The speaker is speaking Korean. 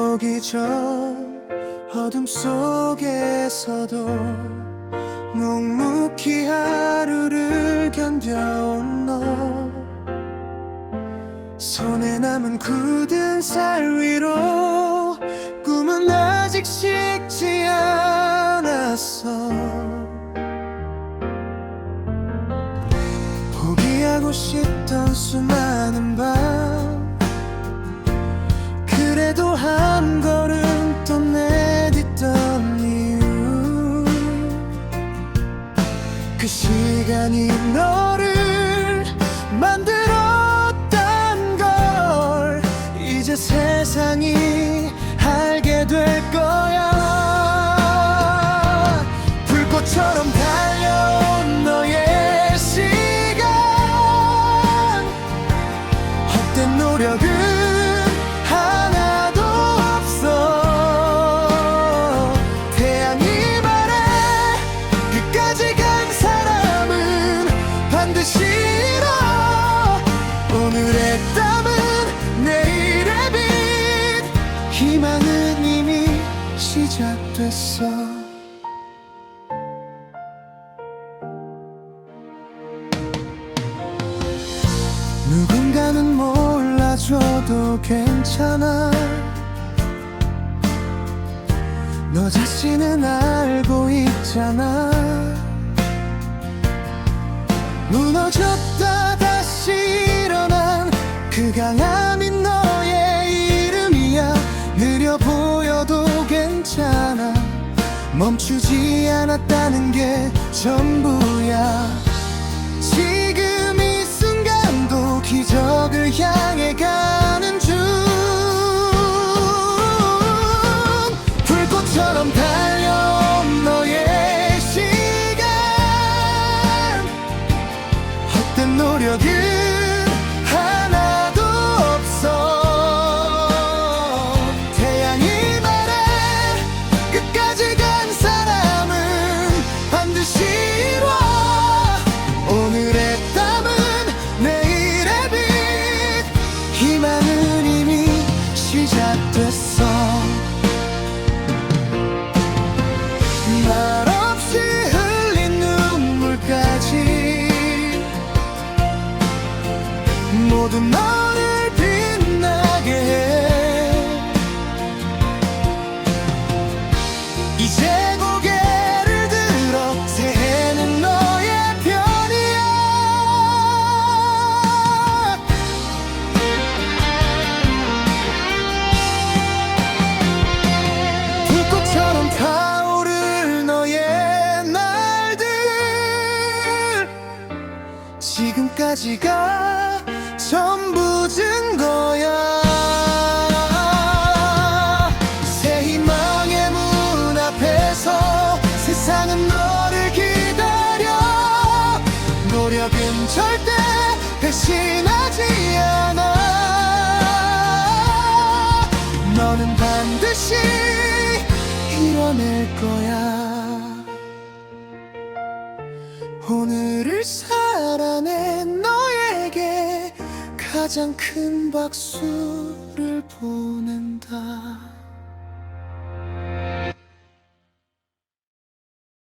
오기 전 어둠 속에서도 묵묵히 하루를 견뎌온 너. 손에 남은 굳은 살 위로 꿈은 아직 식지 않았어. 포기하고 싶던 수많은 밤 그래도 한 걸음 또 내딛던 이유. 그 시간이 너를 만들었단 걸 이제 세상이 알게 될거 오늘의 땀은 내일의 빛. 희망은 이미 시작됐어. 누군가는 몰라줘도 괜찮아. 너 자신은 알고 있잖아 무너졌다 다시 일어난 그 강함이 너의 이름이야. 느려 보여도 괜찮아. 멈추지 않았다는 게 전부야 모두 너를 빛나게 해. 이제 고개를 들어 새해는 너의 편이야. 불꽃처럼 타오를 너의 날들. 지금까지가 배신하지 않아. 너는 반드시 이뤄낼 거야. 오늘을 살아낸 너에게 가장 큰 박수를 보낸다